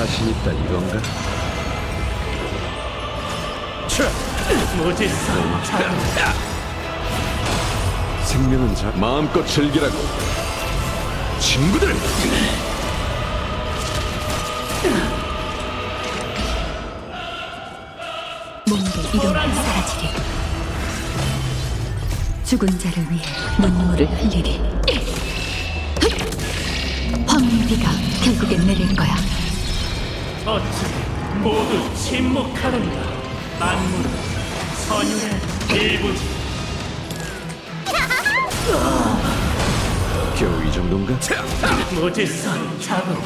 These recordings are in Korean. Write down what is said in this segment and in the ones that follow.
자신 있다 이건가? 생명은 자 마음껏 즐기라고. 친구들! 몸도 이름이 사라지리. 죽은 자를 위해 눈물을 흘리리. 황비가 결국엔 내릴 거야 어찌 모두 침묵하는가? 만물은 선율의 일부지. 겨우 이 정도인가? 무질서한 자금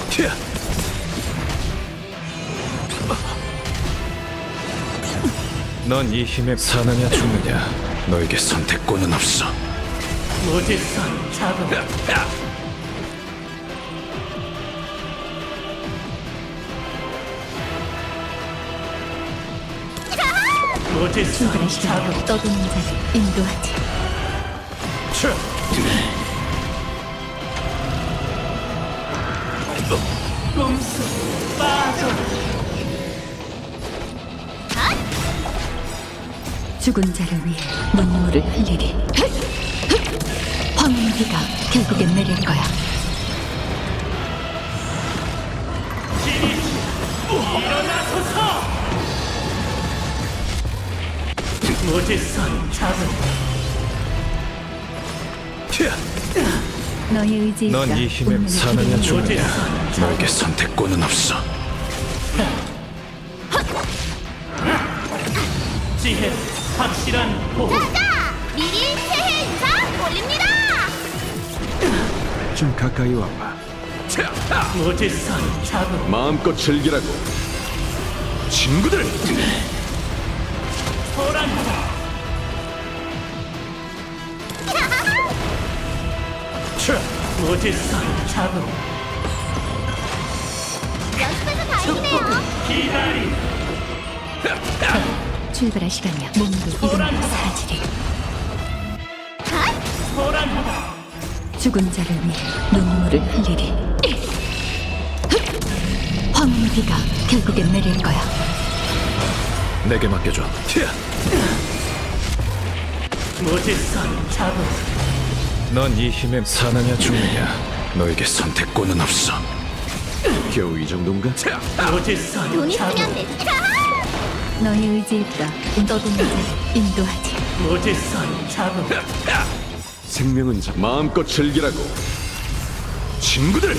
넌이 힘에 사느냐 죽느냐? 너에게 선택권은 없어. 무질서한 자 금 무질서한 자금 떠도는 자를 인도하지. 죽은 자를 위해 눈물을 흘리리. 황무비가 결국엔 내릴 거야. 일어나소서 무지선 잡은 너의 의지에 넌 이 힘에 사느냐 죽느냐? 너에게 선택권은 없어. 지혜 확실한 자, 미리 새해 인사 올립니다. 좀 가까이 와봐. 무지선 잡은 마음껏 즐기라고. 친구들, 연습해서 다행이네요. 기다리 출발할 시간이야. 몸도 이름도 사라지리. 호랑이다 죽은 자를 위해 눈물을 흘리리. 황무비가 결국엔 내릴 거야. 내게 맡겨줘 무지선 잡은 넌이 힘에 사느냐 죽느냐? 너에게 선택권은 없어. 겨우 이 정도인가? 무지선 돈 잡은 있으면 내주자. 너의 의지에 따라 떠도는 자를 인도하지. 무지선 잡은 생명은 자 마음껏 즐기라고. 친구들,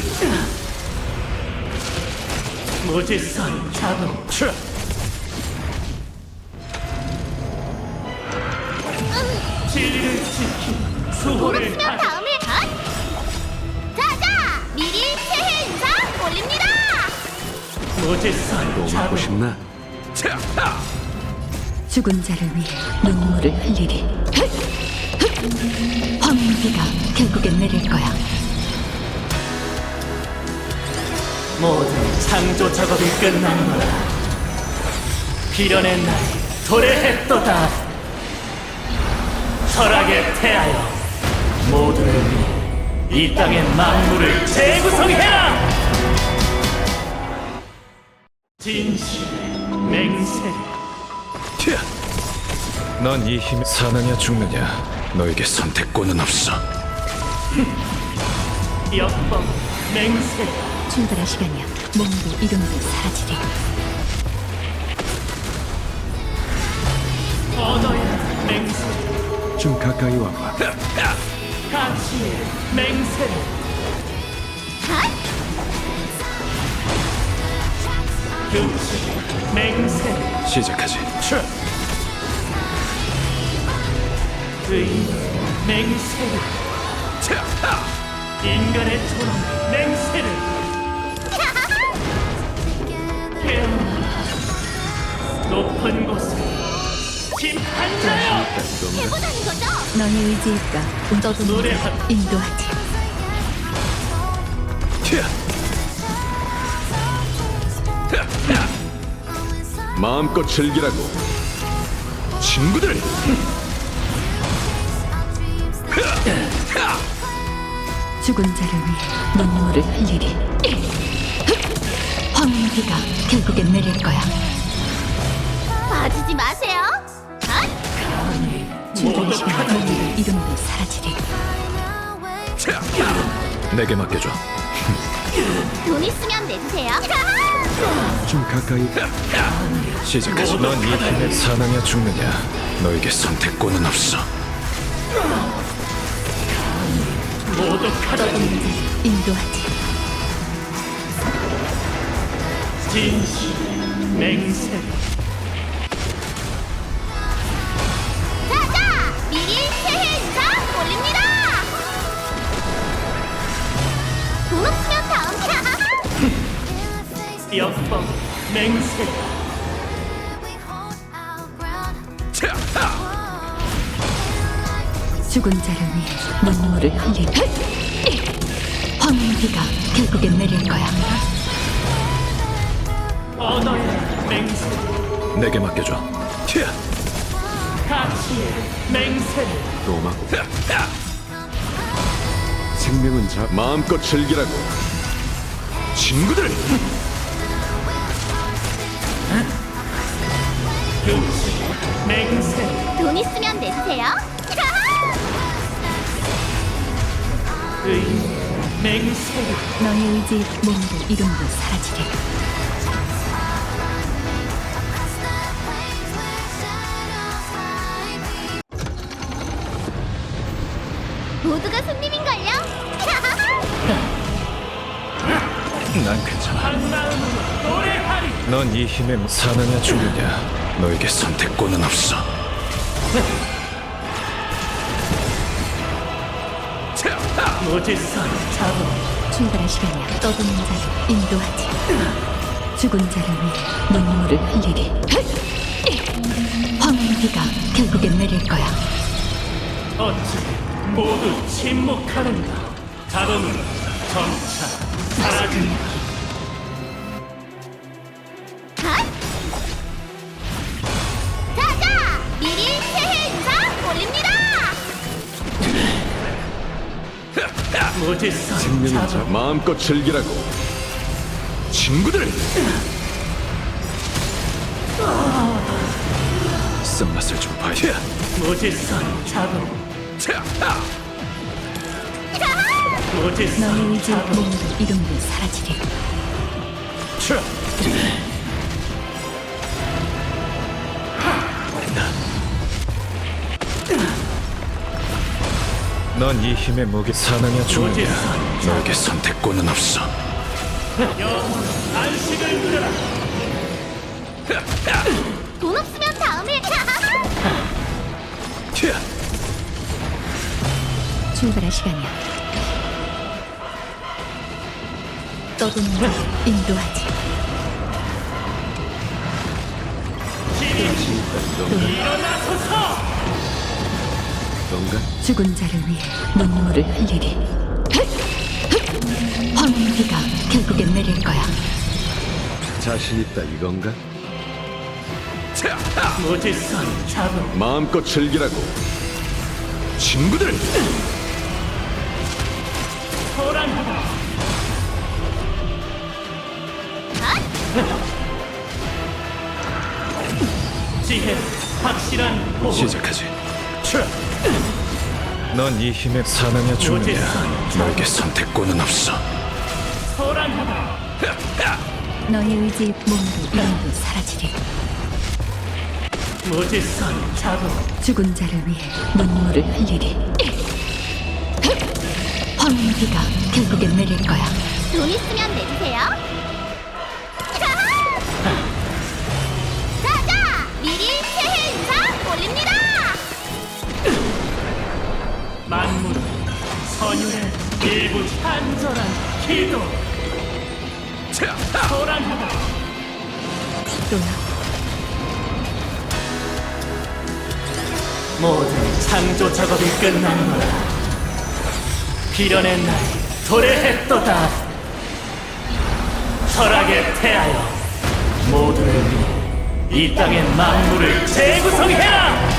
무지선 잡은 진리를 수호를 도둑쓰면 하 다음에 핫. 자자, 미리 새해 인사 올립니다. 무지선 또 맞고 잡은 싶나? 죽은 자를 위해 눈물을 흘리리. 황무비가 결국엔 내릴 거야. 모든 창조 작업이 끝난 거라 비련의 날이 도래했도다 철학에 태하여 모두를 위해 이 땅의 만물을 재구성해라! 진실의 맹세. 넌 이 힘에 사느냐 죽느냐? 너에게 선택권은 없어. 역법 맹세. 출발할 시간이야. 몸도 이름도 사라지리. 언어의 맹세 좀 가까이 와봐. 가치의 맹세 규칙의 맹세 시작하지 의인 맹세를 인간의 존엄 맹세를 깨어나 높은 곳에 심판자여 해보자는 거죠? 너의 떠도는 노래하라. 자를 인도하지. 마음껏 즐기라고. 친구들, 죽은 자를 위해 눈물을 흘리리. 황무비가 결국엔 내릴 거야. 빠지지 마세요. 시간이야. 몸도 이름도 사라지리. 내게 맡겨줘 돈 있으면 내주세요. 좀 가까이. 시작하지 넌이 힘에 사느냐 죽느냐 너에게 선택권은 없어 모독하라 인도하지. 진실 맹세 역법 맹세 죽은 자를 위해 눈물을 흘리리. 황무비가 결국엔 내릴 거야. 언어의 맹세 내게 맡겨줘 가치의 맹세를 또 맞고. 생명은 자 마음껏 즐기라고. 친구들 맹세 돈 있으면 내주세요. 의 맹세 너의 의지 몸도 이름도 사라지리 모두가 손님인걸요? 난 괜찮아. 한 마음으로 노래하리. 넌 이 힘에 사느냐 죽느냐 너에게 선택권은 없어. 무지선 자동 출발할 시간이야. 떠도는 자를 인도하지. 죽은 자를 위해 눈물을 흘리리. 황무비가 결국엔 내릴 거야. 어찌 모두 침묵하는가? 자동은 점차 사라진다 무지선 생명은 자 자동 마음껏 즐기라고. 친구들 쓴맛을 좀 봐야 무지선 자동 너의 무지선 의지 몸도 이름도 사라지리 넌 이 힘의 무게 사느냐 죽느냐 무지선 너에게 선택권은 없어. 안식을 누려라 돈 없으면 다음에 출발할 시간이야. 떠도는 인도하지. 일어나소서 뭔가? 죽은 자를 위해 눈물을 흘리리. 황무비가 결국엔 내릴 거야. 자신 있다 이건가? 무지선 자동 마음껏 즐기라고. 친구들! 호랑이다 지혜 확실한 보호. 시작하지 넌 이 힘에 사느냐 죽느냐 너에게 선택권은 없어. 너의 의지 몸도 이름도 사라지리. 무지선 자동 죽은 자를 위해 눈물을 흘리리. 황무비가 결국엔 내릴 거야. 돈 있으면 내주세요. 만물은 선율의 일부 간절한 기도. 또야. 모든 창조 작업이 끝난 거라 비련의 날 도래했도다. 철학에 태하여 모두를 위해 이 땅의 만물을 재구성해라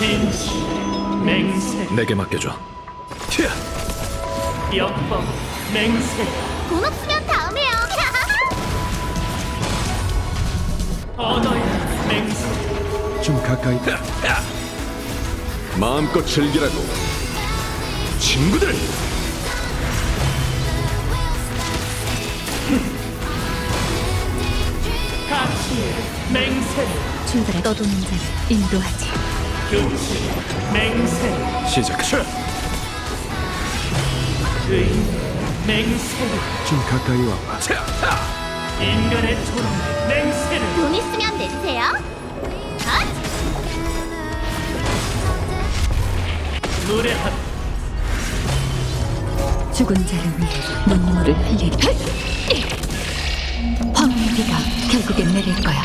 진실 맹세. 내게 맡겨줘. 역법 맹세. 돈 없으면 다음에요. 언어의 맹세. 좀 가까이. 마음껏 즐기라고. 친구들! 가치의 맹세. 출발할 떠도는 자를 인도하지 맹세 시작하지 의 맹세를 좀 가까이 와봐. 인간의 존엄 맹세를. 돈 있으면 내주세요. 핫! 노래하라 죽은 자를 위해 눈물을 흘리리 황무비가 결국엔 내릴 거야.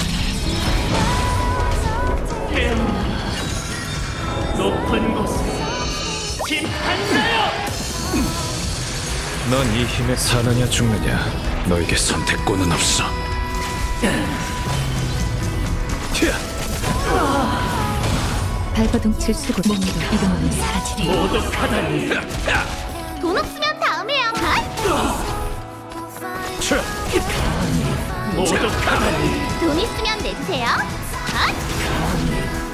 깨어나 높은 곳에 심판자여! 넌 이 힘에 사느냐 죽느냐? 너에게 선택권은 없어. 발버둥 칠 수고 몸으로 이름으로 사라지리. 모독하다니! 돈 없으면 다음에 야 모독하다니! 돈 있으면 내주세요.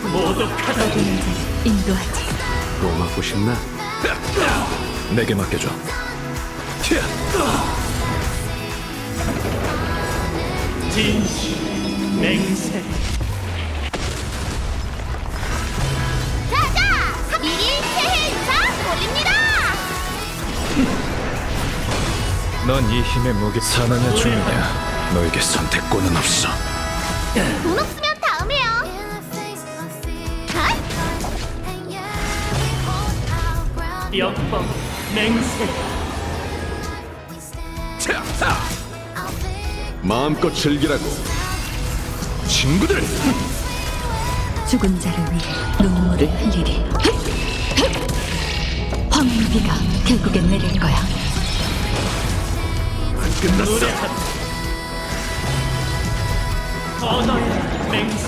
모독하다니! 인도하지. 또 맞고 싶나? 내게 맡겨줘. 진실 맹세 자자! 미리 새해 인사 올립니다! 넌 이 힘의 무게 사느냐 죽느냐. 너에게 선택권은 없어. 돈없 역법 맹세 마음껏 즐기라고. 친구들! 죽은 자를 위해 눈물을 흘리리. 황무비가 결국엔 내릴 거야. 끝났어. 언어의 맹세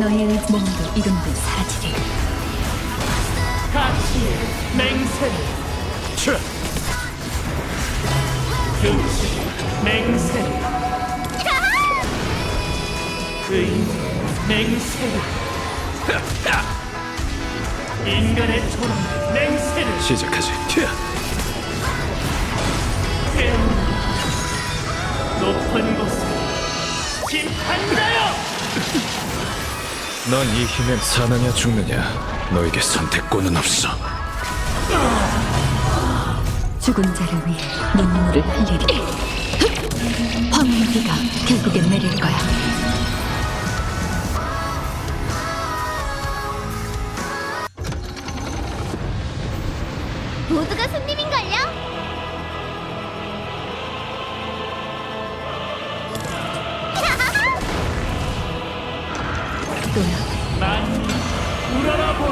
너의 의- 몸도 이름도 사라지리. 가치의 맹세 교치 맹세 의인 맹세 인간의 초롱 맹세를. 시작하지. 태우는 높은 곳에 심판자여 넌 이 힘에 사느냐 죽느냐. 너에게 선택권은 없어. 죽은 자를 위해 눈물을 흘리리. 황무비가 결국엔 내릴 거야. 모두가 손님인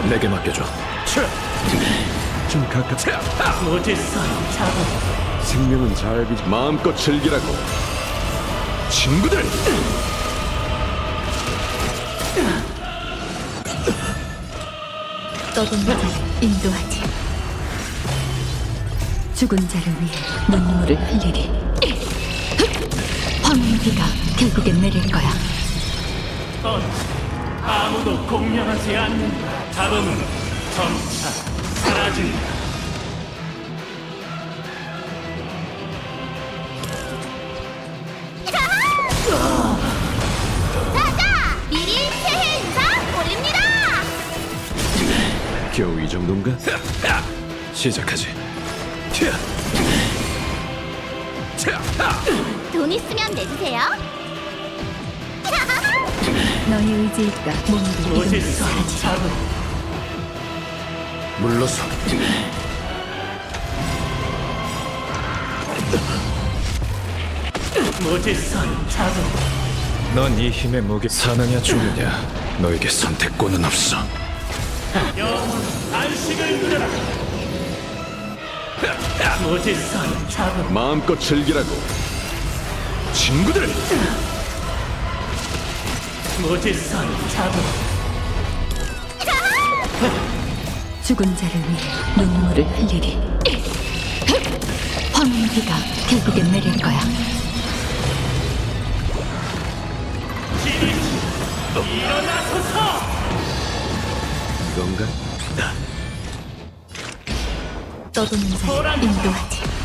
내게 맡겨줘. 좀 가깝. 생명은 잘 비. 마음껏 즐기라고. 친구들! 떠도는 자를 인도하지. 죽은 자를 위해 눈물을 흘리리. 황무비가 결국엔 내릴 거야. 넌 아무도 공명하지 않는다 잡음은 점차 사라진다 자자! 미리 새해 인사 올립니다! 겨우 이 정도인가? 시작하지. 돈 있으면 내주세요. 너의 의지일까 몸도 이름도 사라지리. 물러서. 모질선 자고 넌이 힘의 무게 사느냐 죽느냐. 너에게 선택권은 없어. 영원 안식을 누려라 모질선 자고 마음껏 즐기라고. 친구들! 모질선 자고 죽은 자를 위해 눈물을 흘리리. 황무비가 결국엔 내릴 거야. 일어나소서 이건가? 떠도는 자를 인도하지.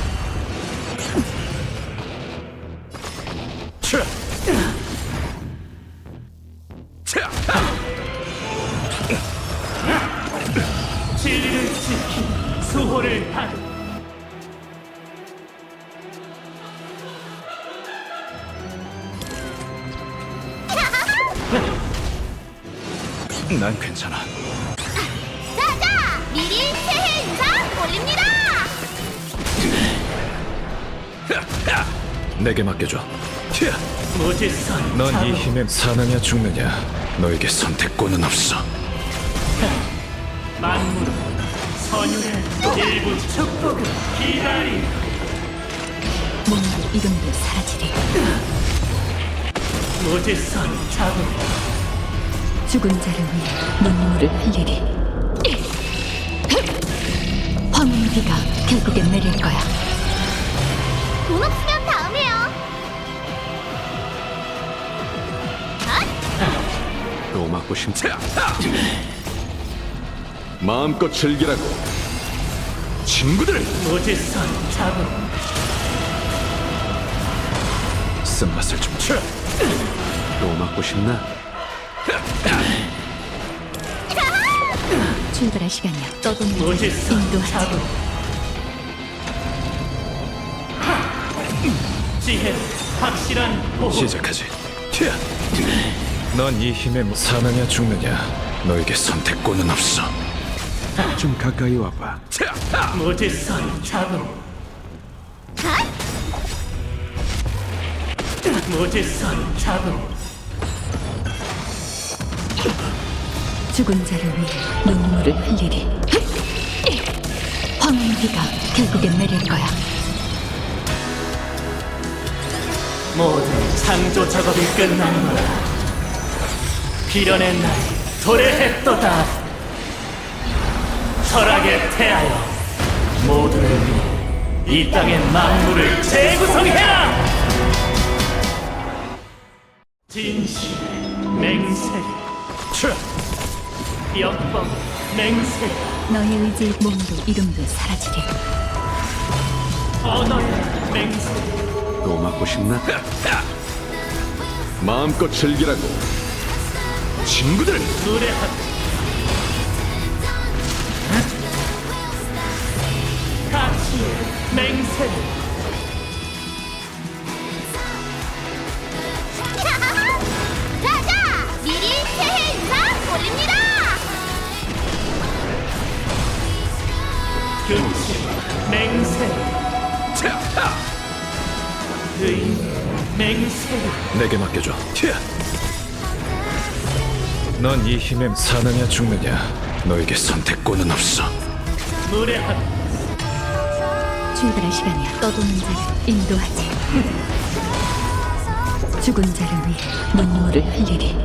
지키 수호를 하리 난 괜찮아. 자자! 미리 새해 인사 올립니다! 내게 맡겨줘. 모질선 넌이 자고 힘에 사느냐 죽느냐. 너에게 선택권은 없어. 만물은 전율의 일부 축복을 기다리. 몸으로 이동도 사라지리. 무지선 자국. 죽은 자를 위해 눈물을 흘리리. 황혼의 비가 결국엔 내릴 거야. 고맙으면 다음에요. 로마 아? 고심체 마음껏 즐기라고. 친구들, 무지선 자국 쓴맛을 좀 쳐. 또 맞고 싶나? 출발할 시간이야. 떠도는 무지선 인도하지. 지혜 확실한 보호 시작하지. 넌 이 힘에 뭐 사느냐 죽느냐. 너에게 선택권은 없어. 좀 가까이 와봐. 무지선 자국 무지선 자국 죽은 자를 위해 눈물을 흘리리. 황혼의 비가 결국엔 내릴 거야. 모든 창조 작업이 끝난 거라 빌어낸 날이 도래했도다 철학에 태하여 모두를 위해 이 땅의 만물을 재구성해라 진실 맹세 역법 맹세 너의 의지 몸도 이름도 사라지리. 언어의 맹세 또 맞고 싶나? 마음껏 즐기라고. 친구들, 노래하고 치의 맹세 자자! 미리 새해 인사 올립니다! 근치 맹세 의 맹세 내게 맡겨줘. 넌 이 힘에 사느냐 죽느냐. 너에게 선택권은 없어. 노래하고 출발할 시간이야. 떠도는 자를 인도하지. 죽은 자를 위해 눈물을 흘리리.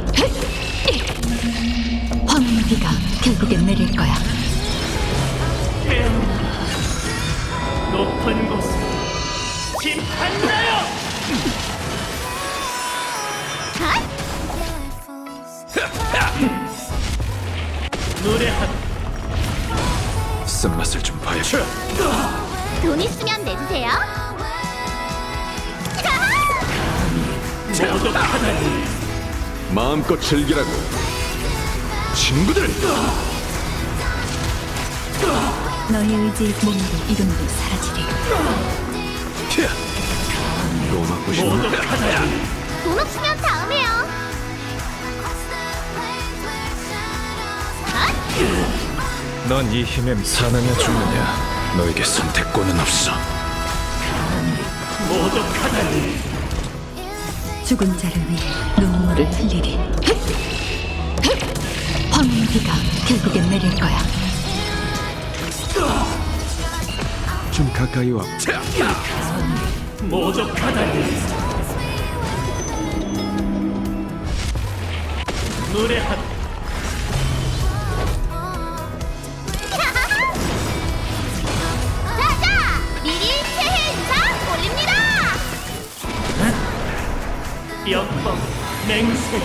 황혼의 비가 결국엔 내릴 거야. 높은 곳에 심판하여 노래하고 쓴맛을 좀 봐야. 돈 있으면 내주세요. 모독하다니 마음껏 즐기라고. 친구들, 너의 의지 몸도 이름도 사라지리. 또 맞고 싶나? 모독하다니 돈 없으면 다음에요. 넌 이 힘에 사느냐 죽느냐. 너에게 선택권은 없어. 모독하다니 죽은 자를 위해 눈물을 흘리리. 황혼의 비가 결국엔 내릴 거야. 좀 가까이 와. 모독하다니 노래하고 맹세.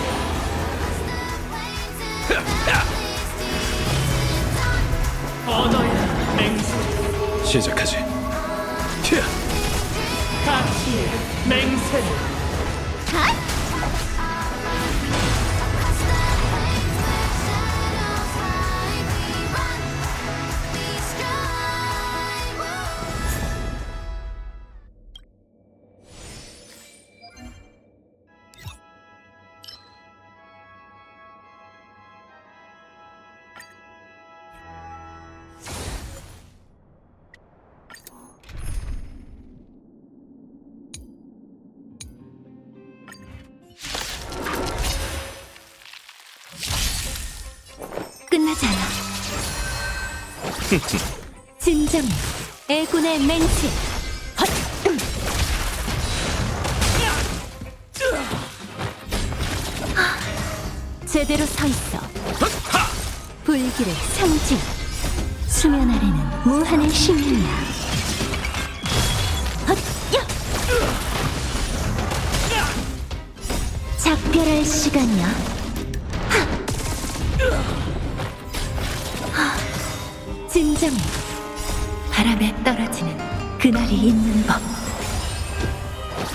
언어의 맹세. 시작 끝나지 않아. 진정, 애군의. 헛! 제대로 서 있어. 불길의 상징. 수면 아래는 무한의 심연이야. 헛! 야! 작별할 시간이야. 진정해 바람에 떨어지는 그날이 있는 법.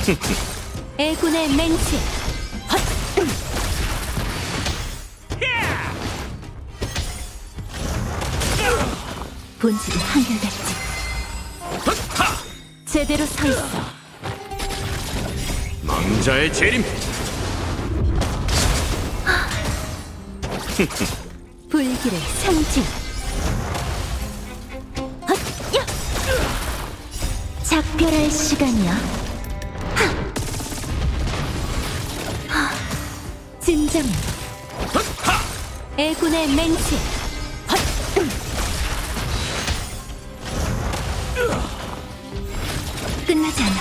애군의 맹세. 헛! 본질은 한결같지. 제대로 서 있어. 망자의 재림. 불길의 상징 작별할 시간이야. 하! 하! 진정해 애군의 맹세! 끝나지 않아.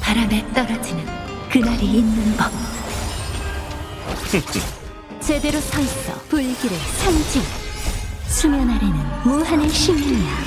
바람에 떨어지는 그날이 있는 법. 제대로 서 있어. 불길의 상징. 수면 아래는 무한의 심령이야